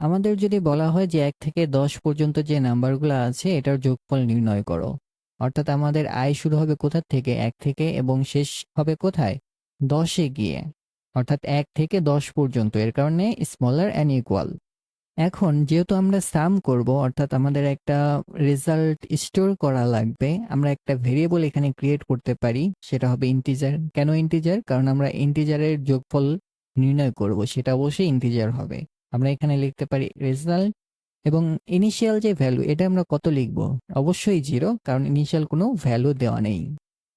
আমাদের যদি বলা হয় যে এক থেকে ১০ পর্যন্ত যে নাম্বারগুলো আছে, এটার যোগফল নির্ণয় করো। অর্থাৎ আমাদের আয় শুরু হবে কোথা থেকে? এক থেকে এবং শেষ হবে কোথায়? দশে গিয়ে। অর্থাৎ এক থেকে ১০ পর্যন্ত। এর কারণে স্মলার অ্যান্ড ইকুয়াল। এখন যেহেতু আমরা সাম করব, অর্থাৎ আমাদের একটা রেজাল্ট স্টোর করা লাগবে। আমরা একটা ভেরিয়েবল এখানে ক্রিয়েট করতে পারি। সেটা হবে ইন্টিজার। কেন ইন্টিজার? কারণ আমরা ইন্টিজারের যোগফল নির্ণয় করব। সেটা অবশ্যই ইন্টিজার হবে। আমরা এখানে লিখতে পারি রেজাল্ট এবং ইনিশিয়াল যে ভ্যালু এটা আমরা কত লিখব? অবশ্যই জিরো কারণ ইনিশিয়াল কোনো ভ্যালু দেওয়া নেই।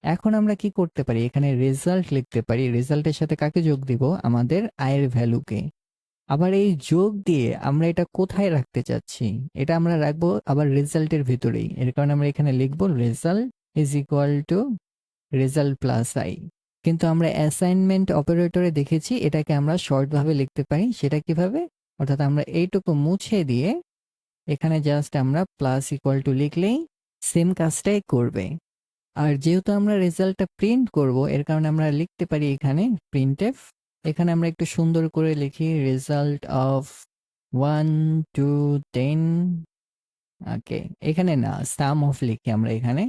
এখন আমরা কি করতে পারি? এখানে রেজাল্ট লিখতে পারি। রেজাল্টের সাথে কাকে যোগ দিব? আমাদের আয়ের ভ্যালুকে। আবার এই যোগ দিয়ে আমরা এটা কোথায় রাখতে চাচ্ছি? এটা আমরা রাখব আবার রেজাল্টের ভেতরেই। এর কারণে আমরা এখানে লিখব result is equal to result plus I. কিন্তু আমরা অ্যাসাইনমেন্ট অপারেটরে দেখেছি, এটাকে আমরা শর্ট ভাবে লিখতে পারি। সেটা কীভাবে? অর্থাৎ আমরা এইটুকু মুছে দিয়ে এখানে জাস্ট আমরা প্লাস ইকুয়াল টু লিখলেই সেম কাজটাই করবে। আর যেহেতু আমরা রেজাল্টটা প্রিন্ট করব, এর কারণে আমরা লিখতে পারি এখানে প্রিন্টএফ এখানে আমরা একটু সুন্দর করে লিখি result of one two ten okay এখানে না সাম অফ লিখি আমরা এখানে।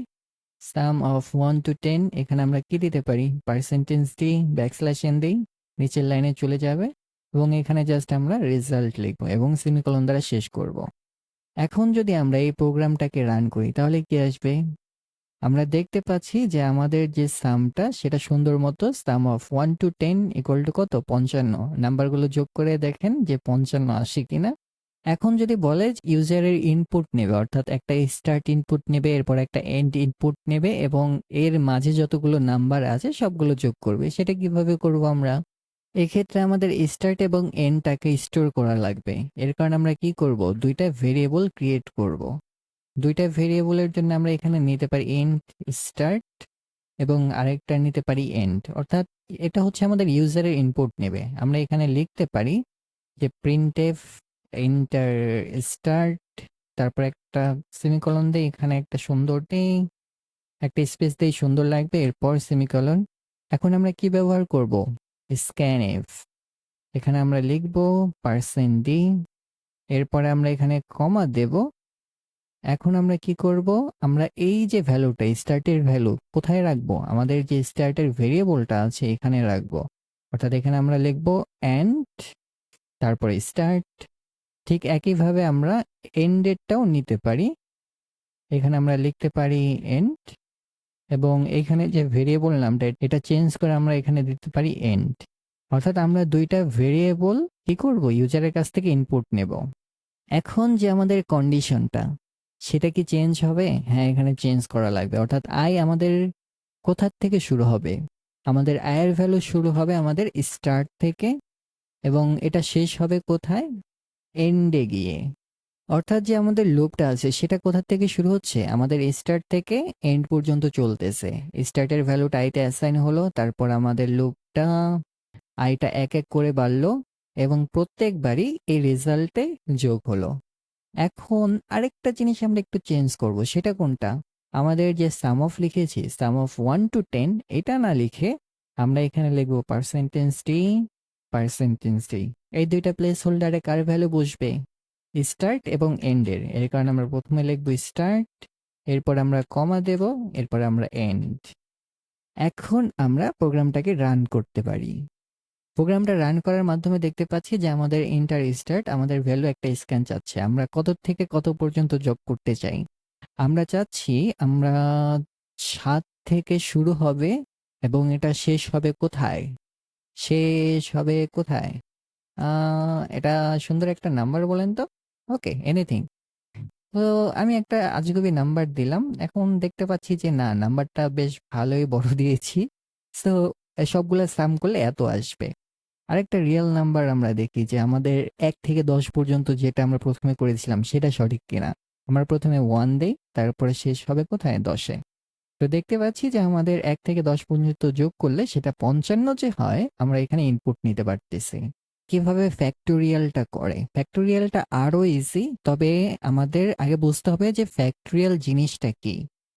Sum of one two ten এখানে আমরা কি দিতে পারি? পার্সেন্টেজ দিই ব্যাকস্ল্যাশ এন দিই, নিচের লাইনে চলে যাবে। এবং এখানে জাস্ট আমরা রেজাল্ট লিখব এবং সেমিকোলন দ্বারা শেষ করব। এখন যদি আমরা এই প্রোগ্রামটাকে রান করি, তাহলে কি আসবে? আমরা দেখতে পাচ্ছি যে আমাদের যে সামটা সেটা সুন্দর মতো sum of one two ten equal to কত? পঞ্চান্ন। নাম্বারগুলো যোগ করে দেখেন যে পঞ্চান্ন আসে কিনা। এখন যদি বলে ইউজারের ইনপুট নেবে, অর্থাৎ একটা স্টার্ট ইনপুট নেবে, এরপর একটা এন্ড ইনপুট নেবে এবং এর মাঝে যতগুলো নাম্বার আছে, সবগুলো যোগ করবে, সেটা কীভাবে করব আমরা? এক্ষেত্রে আমাদের স্টার্ট এবং এন্ডটাকে স্টোর করা লাগবে। এর কারণে আমরা কি করব? দুইটা ভেরিয়েবল ক্রিয়েট করব। দুইটা ভেরিয়েবলের জন্য আমরা এখানে নিতে পারি এন্ড স্টার্ট এবং আরেকটা নিতে পারি এন্ড অর্থাৎ এটা হচ্ছে আমাদের ইউজারের ইনপুট নেবে। আমরা এখানে লিখতে পারি যে প্রিন্টএফ ইন্টার স্টার্ট তারপর একটা সেমিকলন দিয়ে এখানে একটা সুন্দর দেই একটা স্পেস দিয়ে সুন্দর লাগবে, এরপর সেমিকলন এখন আমরা কি ব্যবহার করব? স্ক্যান এফ এখানে আমরা লিখব পার্সেন্ট ডি এরপরে আমরা এখানে কমা দেব। এখন আমরা কি করব? আমরা এই যে ভ্যালুটা স্টার্টের ভ্যালু কোথায় রাখব? আমাদের যে স্টার্টের ভেরিয়েবলটা আছে, এখানে রাখব। অর্থাৎ এখানে আমরা লিখব এন্ড তারপরে স্টার্ট ঠিক একইভাবে আমরা এন্ডেরটাও নিতে পারি। এখানে আমরা লিখতে পারি এন্ড এবং এখানে যে ভেরিয়েবল নামটা, এটা চেঞ্জ করে আমরা এখানে দিতে পারি এন্ড অর্থাৎ আমরা দুইটা ভেরিয়েবল কি করব? ইউজারের কাছ থেকে ইনপুট নেব। এখন যে আমাদের কন্ডিশনটা সেটা কি চেঞ্জ হবে? হ্যাঁ এখানে চেঞ্জ করা লাগবে। অর্থাৎ আয় আমাদের কোথার থেকে শুরু হবে? আমাদের আয়ের ভ্যালু শুরু হবে আমাদের স্টার্ট থেকে, এবং এটা শেষ হবে কোথায়? এন্ডে গিয়ে। অর্থাৎ যে আমাদের লুপটা আছে, সেটা কোথা থেকে শুরু হচ্ছে? আমাদের স্টার্ট থেকে এন্ড পর্যন্ত চলতেছে। স্টার্টের ভ্যালুটা আইতে অ্যাসাইন হলো, তারপর আমাদের লুপটা আইটা এক এক করে বাড়লো এবং প্রত্যেকবারই এই রেজাল্টে যোগ হলো। এখন আরেকটা জিনিস আমরা একটু চেঞ্জ করব, সেটা কোনটা? আমাদের যে সাম অফ লিখেছি sum of one two ten এটা না লিখে আমরা এখানে লিখব পার্সেন্টেজ টি পার্সেন্টেজ টি এই দুইটা প্লেস হোল্ডারে কার ভ্যালু বসবে? স্টার্ট এবং এন্ডের এর। কারণে আমরা প্রথমে লিখব স্টার্ট এরপর আমরা কমা দেব, এরপর আমরা এন্ড এখন আমরা প্রোগ্রামটাকে রান করতে পারি। প্রোগ্রামটা রান করার মাধ্যমে দেখতে পাচ্ছি যে আমাদের ইন্টার স্টার্ট আমাদের ভ্যালু একটা স্ক্যান চাচ্ছে। আমরা কত থেকে কত পর্যন্ত যোগ করতে চাই? আমরা চাচ্ছি আমরা সাত থেকে শুরু হবে এবং এটা শেষ হবে কোথায়? শেষ হবে কোথায়? এটা সুন্দর একটা নাম্বার বলেন তো। ওকে এনিথিং তো আমি একটা আজগুবি নাম্বার দিলাম। এখন দেখতে পাচ্ছি যে, না নাম্বারটা বেশ ভালোই বড় দিয়েছি। সো সবগুলো সাম করলে এত আসবে। আরেকটা রিয়েল নাম্বার আমরা দেখি যে, আমাদের এক থেকে দশ পর্যন্ত যেটা আমরা প্রথমে করেছিলাম, সেটা সঠিক কিনা। আমরা প্রথমে ওয়ান দেই, তারপরে শেষ হবে কোথায়? দশে তো দেখতে পাচ্ছি যে, আমাদের এক থেকে দশ পর্যন্ত যোগ করলে সেটা পঞ্চান্ন যে হয়, আমরা এখানে ইনপুট নিতে পারতেছি। কীভাবে ফ্যাক্টোরিয়ালটা করে? ফ্যাক্টোরিয়ালটা আরও ইজি তবে আমাদের আগে বুঝতে হবে যে ফ্যাক্টোরিয়াল জিনিসটা কি।